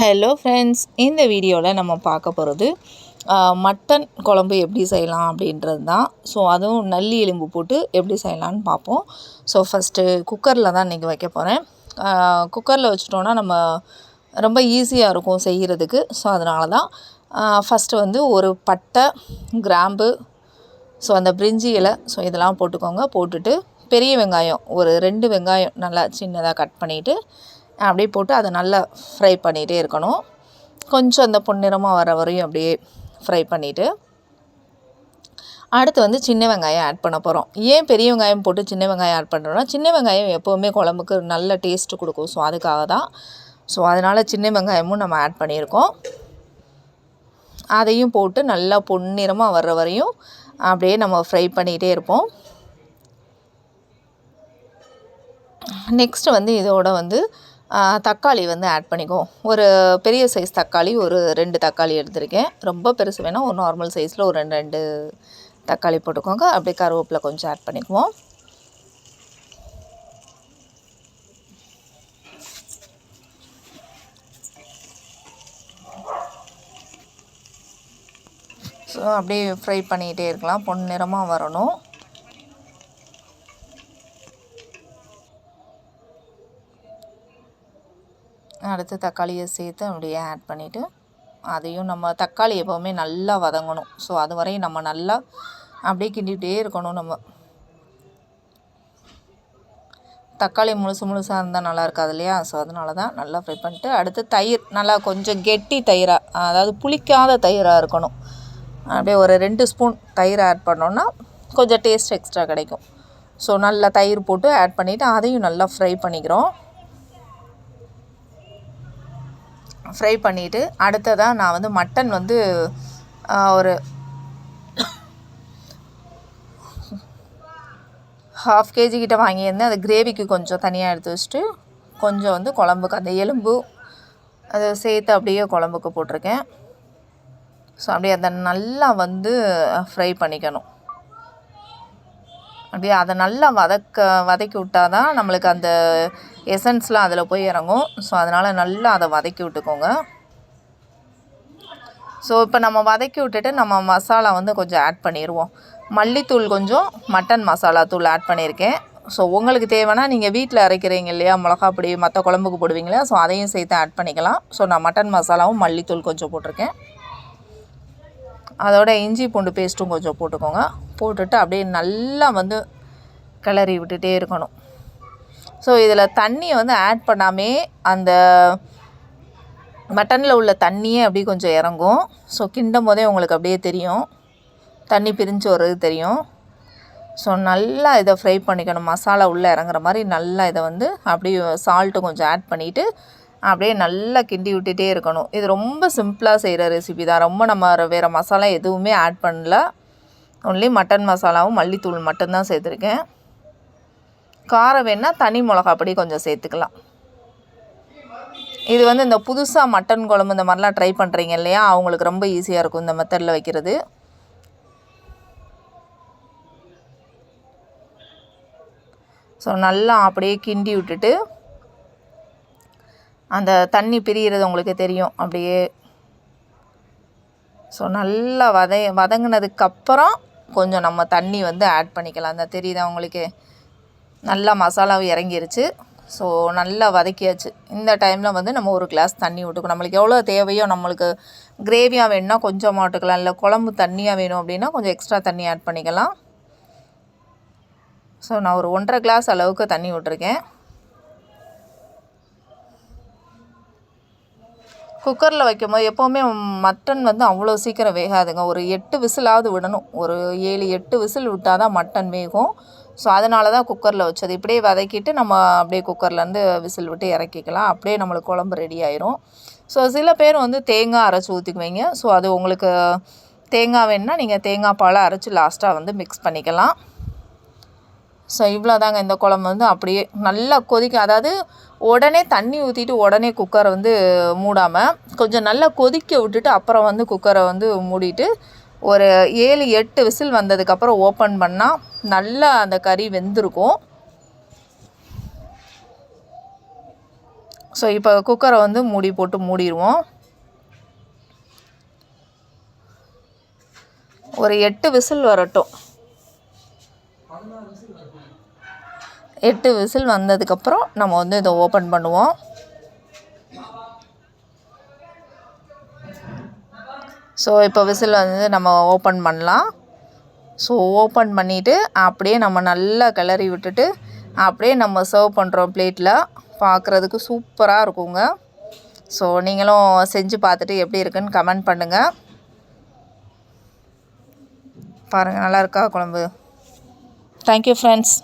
Hello friends இந்த வீடியோவில் நம்ம பார்க்க போகிறது மட்டன் குழம்பு எப்படி செய்யலாம் அப்படின்றது தான். ஸோ அதுவும் நல்லி எலும்பு போட்டு எப்படி செய்யலான்னு பார்ப்போம். ஸோ ஃபஸ்ட்டு குக்கரில் தான் இன்றைக்கி வைக்க போகிறேன் குக்கரில் வச்சுட்டோன்னா நம்ம ரொம்ப ஈஸியாக இருக்கும் செய்கிறதுக்கு ஸோ அதனால தான் ஃபஸ்ட்டு வந்து ஒரு பட்டை கிராம்பு ஸோ அந்த பிரிஞ்சி இலை ஸோ இதெல்லாம் போட்டுக்கோங்க. போட்டுட்டு பெரிய வெங்காயம் ஒரு ரெண்டு வெங்காயம் நல்லா சின்னதாக கட் பண்ணிவிட்டு அப்படியே போட்டு அதை நல்லா ஃப்ரை பண்ணிகிட்டே இருக்கணும். கொஞ்சம் அந்த பொன்னிறமாக வர வரையும் அப்படியே ஃப்ரை பண்ணிவிட்டு அடுத்து வந்து சின்ன வெங்காயம் ஆட் பண்ண போகிறோம் ஏன் பெரிய வெங்காயம் போட்டு சின்ன வெங்காயம் ஆட் பண்ணுறோன்னா சின்ன வெங்காயம் எப்போவுமே குழம்புக்கு நல்ல டேஸ்ட்டு கொடுக்கும். ஸோ அதுக்காக தான். ஸோ அதனால் சின்ன வெங்காயமும் நம்ம ஆட் பண்ணியிருக்கோம். அதையும் போட்டு நல்லா பொன்னிறமாக வர்ற வரையும் அப்படியே நம்ம ஃப்ரை பண்ணிகிட்டே இருப்போம். நெக்ஸ்ட்டு வந்து இதோட வந்து தக்காளி வந்து ஆட் பண்ணிக்கோ. ஒரு பெரிய சைஸ் தக்காளி ஒரு ரெண்டு தக்காளி எடுத்திருக்கேன். ரொம்ப பெருசு வேணால் ஒரு நார்மல் சைஸில் ஒரு ரெண்டு ரெண்டு தக்காளி போட்டுக்கோங்க. அப்படியே கருவேப்பிலை கொஞ்சம் ஆட் பண்ணிக்குவோம். ஸோ அப்படியே ஃப்ரை பண்ணிக்கிட்டே இருக்கலாம். பொன் நிறமாக வரணும். அடுத்து தக்காளியை சேர்த்து அப்படியே ஆட் பண்ணிவிட்டு அதையும் நம்ம தக்காளி எப்போவுமே நல்லா வதங்கணும். ஸோ அது வரையும் நம்ம நல்லா அப்படியே கிண்டிகிட்டே இருக்கணும் நம்ம. தக்காளி முழுசு முழுசாக இருந்தால் நல்லா இருக்காது இல்லையா? ஸோ அதனால தான் நல்லா ஃப்ரை பண்ணிட்டு அடுத்து தயிர். நல்லா கொஞ்சம் கெட்டி தயிராக அதாவது புளிக்காத தயிராக இருக்கணும். அப்படியே ஒரு ரெண்டு ஸ்பூன் தயிர் ஆட் பண்ணோன்னா கொஞ்சம் டேஸ்ட் எக்ஸ்ட்ரா கிடைக்கும். ஸோ நல்லா தயிர் போட்டு ஆட் பண்ணிவிட்டு அதையும் நல்லா ஃப்ரை பண்ணிக்கிறோம். ஃப்ரை பண்ணிவிட்டு அடுத்ததாக நான் வந்து மட்டன் வந்து ஒரு ஹாஃப் கேஜி கிட்ட வாங்கியிருந்தேன். அது கிரேவிக்கு கொஞ்சம் தனியாக எடுத்து வச்சுட்டு கொஞ்சம் வந்து குழம்புக்கு அந்த எலும்பு அதை சேர்த்து அப்படியே குழம்புக்கு போட்டிருக்கேன். ஸோ அப்படியே அதை நல்லா வந்து ஃப்ரை பண்ணிக்கணும். அப்படியே அதை நல்லா வதக்க வதக்கி விட்டால் தான் நம்மளுக்கு அந்த எசன்ஸ்லாம் அதில் போய் இறங்கும். ஸோ அதனால் நல்லா அதை வதக்கி விட்டுக்கோங்க. ஸோ இப்போ நம்ம வதக்கி விட்டுட்டு நம்ம மசாலா வந்து கொஞ்சம் ஆட் பண்ணிடுவோம் மல்லித்தூள் கொஞ்சம் மட்டன் மசாலா தூள் ஆட் பண்ணியிருக்கேன் ஸோ உங்களுக்கு தேவைன்னா நீங்கள் வீட்டில் அரைக்கிறீங்க இல்லையா? மிளகா பொடி மற்ற குழம்புக்கு போடுவீங்களா? ஸோ அதையும் சேர்த்து ஆட் பண்ணிக்கலாம். ஸோ நான் மட்டன் மசாலாவும் மல்லித்தூள் கொஞ்சம் போட்டிருக்கேன். அதோட இஞ்சி பூண்டு பேஸ்ட்டும் கொஞ்சம் போட்டுக்கோங்க. போட்டுட்டு அப்படியே நல்லா வந்து கிளறி விட்டுகிட்டே இருக்கணும். ஸோ இதில் தண்ணியை வந்து ஆட் பண்ணாமே அந்த மட்டனில் உள்ள தண்ணியே அப்படியே கொஞ்சம் இறங்கும். ஸோ கிண்டும் போதே உங்களுக்கு அப்படியே தெரியும். தண்ணி பிரிஞ்சு வர்றது தெரியும். ஸோ நல்லா இதை ஃப்ரை பண்ணிக்கணும். மசாலா உள்ளே இறங்குற மாதிரி நல்லா இதை வந்து அப்படியே சால்ட்டு கொஞ்சம் ஆட் பண்ணிவிட்டு அப்படியே நல்லா கிண்டி விட்டுட்டே இருக்கணும். இது ரொம்ப சிம்பிளாக செய்கிற ரெசிபி தான். ரொம்ப நம்ம வேறு மசாலா எதுவுமே ஆட் பண்ணல. ஒன்லி மட்டன் மசாலாவும் மல்லித்தூள் மட்டும்தான் சேர்த்துருக்கேன். காரம் வேணால் தனி மிளகா பொடி கொஞ்சம் சேர்த்துக்கலாம். இது வந்து இந்த புதுசாக மட்டன் குழம்பு இந்த மாதிரிலாம் ட்ரை பண்ணுறீங்க இல்லையா? அவங்களுக்கு ரொம்ப ஈஸியாக இருக்கும் இந்த மெத்தடில் வைக்கிறது. ஸோ நல்லா அப்படியே கிண்டி விட்டுட்டு அந்த தண்ணி பிரிகிறது உங்களுக்கு தெரியும். அப்படியே ஸோ நல்லா வத வதங்கினதுக்கப்புறம் கொஞ்சம் நம்ம தண்ணி வந்து ஆட் பண்ணிக்கலாம். அந்த தெரியுதா உங்களுக்கு? நல்லா மசாலாவும் இறங்கிருச்சு. ஸோ நல்லா வதக்கியாச்சு. இந்த டைமில் வந்து நம்ம ஒரு கிளாஸ் தண்ணி விட்டுக்கணும் நம்மளுக்கு எவ்வளோ தேவையோ நம்மளுக்கு கிரேவியாக வேணும்னா கொஞ்சம் மாட்டுக்கலாம் இல்லை குழம்பு தண்ணியாக வேணும் அப்படின்னா கொஞ்சம் எக்ஸ்ட்ரா தண்ணி ஆட் பண்ணிக்கலாம். ஸோ நான் ஒரு ஒன்றரை கிளாஸ் அளவுக்கு தண்ணி விட்ருக்கேன் குக்கரில் வைக்கும்போது எப்போவுமே மட்டன் வந்து அவ்வளோ சீக்கிரம் வேகாதுங்க. ஒரு எட்டு விசிலாவது விடணும். ஒரு ஏழு எட்டு விசில் விட்டால் தான் மட்டன் வேகும். ஸோ அதனால தான் குக்கரில் வச்சது. இப்படியே வதக்கிட்டு நம்ம அப்படியே குக்கர்லேருந்து விசில் விட்டு இறக்கிக்கலாம். அப்படியே நம்மளுக்கு குழம்பு ரெடி ஆயிரும். ஸோ சில பேர் வந்து தேங்காய் அரைச்சி ஊற்றிக்குவீங்க ஸோ அது உங்களுக்கு தேங்காய் வேணுன்னா நீங்கள் தேங்காய் பாலை அரைச்சி லாஸ்ட்டாக வந்து மிக்ஸ் பண்ணிக்கலாம். ஸோ இவ்வளோதாங்க இந்த குழம்பு வந்து. அப்படியே நல்லா கொதிக்க அதாவது உடனே தண்ணி ஊற்றிட்டு உடனே குக்கரை வந்து மூடாமல் கொஞ்சம் நல்லா கொதிக்க விட்டுட்டு அப்புறம் வந்து குக்கரை வந்து மூடிட்டு ஒரு ஏழு எட்டு விசில் வந்ததுக்கப்புறம் ஓப்பன் பண்ணால் நல்லா அந்த கறி வெந்திருக்கும். ஸோ இப்போ குக்கரை வந்து மூடி போட்டு மூடிடுவோம் ஒரு எட்டு விசில் வரட்டும். எட்டு விசில் வந்ததுக்கப்புறம் நம்ம வந்து இதை ஓப்பன் பண்ணுவோம். ஸோ இப்போ விசில் வந்து நம்ம ஓப்பன் பண்ணலாம். ஸோ ஓப்பன் பண்ணிவிட்டு அப்படியே நம்ம நல்லா கிளறி விட்டுட்டு அப்படியே நம்ம சர்வ் பண்ணுறோம் பிளேட்டில் பார்க்குறதுக்கு சூப்பராக இருக்குங்க. ஸோ நீங்களும் செஞ்சு பார்த்துட்டு எப்படி இருக்குன்னு கமெண்ட் பண்ணுங்கள் பாருங்கள் நல்லா இருக்கா குழம்பு? Thank you friends